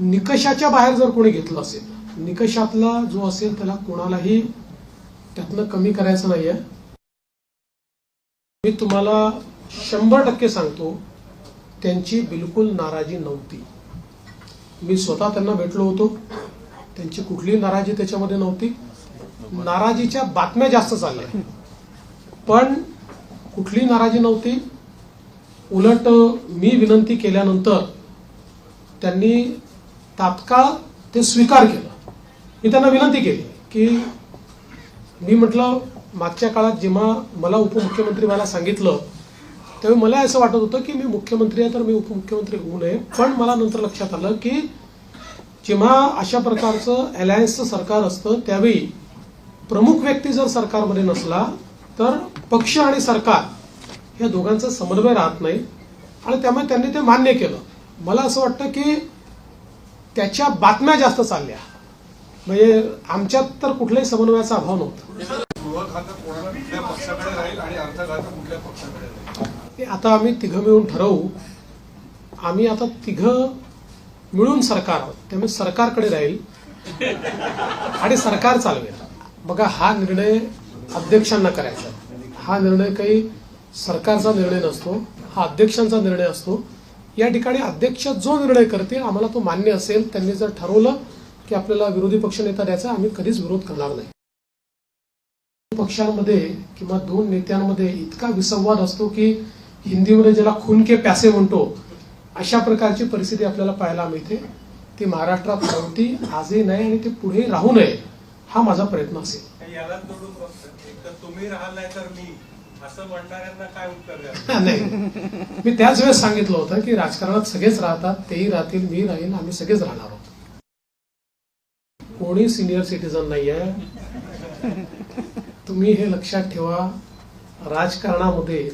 निकषाच्या बाहेर जर कोणी घेतलं असेल निकषातला जो असेल त्याला कोणालाही त्यातनं कमी करायचं नाहीये. मी तुम्हाला शंभर टक्के सांगतो त्यांची बिलकुल नाराजी नव्हती. मी स्वतः त्यांना भेटलो होतो. त्यांची कुठलीही नाराजी त्याच्यामध्ये नव्हती. नाराजीच्या बातम्या जास्त चालल्या. पण कुठली नाराजी नव्हती. उलट मी विनंती केल्यानंतर त्यांनी तात्काळ ते स्वीकार केलं. मी त्यांना विनंती केली की मी म्हटलं मागच्या काळात जेव्हा मला उपमुख्यमंत्री व्हायला सांगितलं त्यावेळी मला असं वाटत होतं की मी मुख्यमंत्री आहे तर मी उपमुख्यमंत्री होऊ नये. पण मला नंतर लक्षात आलं की जेव्हा अशा प्रकारचं अलायन्सचं सरकार असतं त्यावेळी प्रमुख व्यक्ती जर सरकारमध्ये नसला तर पक्ष आणि सरकार या दोघांचा समन्वय राहत नाही. आणि त्यामुळे त्यांनी ते मान्य केलं. मला असं वाटतं की त्याच्या बातम्या जास्त चालल्या. म्हणजे आमच्यात तर कुठल्याही समन्वयाचा अभाव नव्हता. आता आम्ही तिघं मिळून ठरवू. आम्ही आता तिघं मिळून सरकार आहोत. त्यामुळे सरकारकडे राहील. आणि सरकार चालवेल. बघा हा निर्णय अध्यक्षांना करायचा हा निर्णय काही सरकारचा निर्णय नसतो. हा अध्यक्षांचा निर्णय असतो. या ठिकाणी अध्यक्ष जो निर्णय करतील आम्हाला तो मान्य असेल. त्यांनी जर ठरवलं की आपल्याला विरोधी पक्षनेता द्यायचा आम्ही कधीच विरोध करणार नाही. पक्षांमध्ये किंवा दोन नेत्यांमध्ये इतका विसंवाद असतो की हिंदीमध्ये ज्याला खून के प्यासे म्हणतो अशा प्रकारची परिस्थिती आपल्याला पाहायला मिळते. ती महाराष्ट्रात नव्हती आजही नाही आणि ते पुढे राहू नये हा माझा प्रयत्न असेल. नाही. मी त्याच वेळेस सांगितलं होतं की राजकारणात सगळेच राहतात तेही राहतील मी राहील आम्ही सगळेच राहणार आहोत. कोणी सिनियर सिटीजन नाही आहे तुम्ही हे लक्षात ठेवा राजकारणामध्ये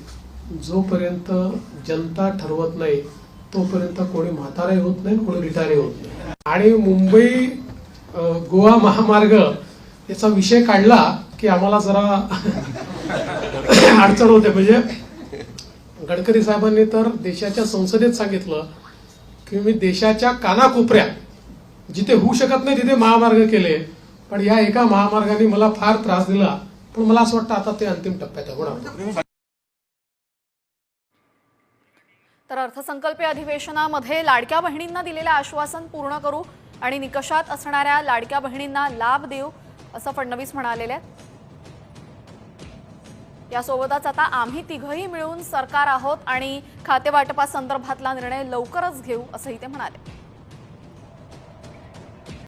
जोपर्यंत जनता ठरवत नाही तोपर्यंत कोणी म्हातारे होत नाही कोणी रिटायरही होत नाही. आणि मुंबई गोवा महामार्ग याचा विषय काढला की आम्हाला जरा अडचण होते. म्हणजे गडकरी साहेबांनी तर देशाच्या संसदेत सांगितलं की मी देशाच्या कानाकोपऱ्यात जिथे होऊ शकत नाही तिथे महामार्ग केले. पण या एका महामार्गाने मला फार त्रास दिला. पण मला असं वाटतं आता ते अंतिम टप्प्यात होणार. तर अर्थसंकल्पीय अधिवेशनामध्ये लाडक्या बहिणींना दिलेलं आश्वासन पूर्ण करू आणि निकषात असणाऱ्या लाडक्या बहिणींना लाभ देऊ असं फडणवीस म्हणालेले आहेत. यासोबतच आता आम्ही तिघही मिळून सरकार आहोत आणि खातेवाटपासंदर्भातला निर्णय लवकरच घेऊ असंही ते म्हणाले.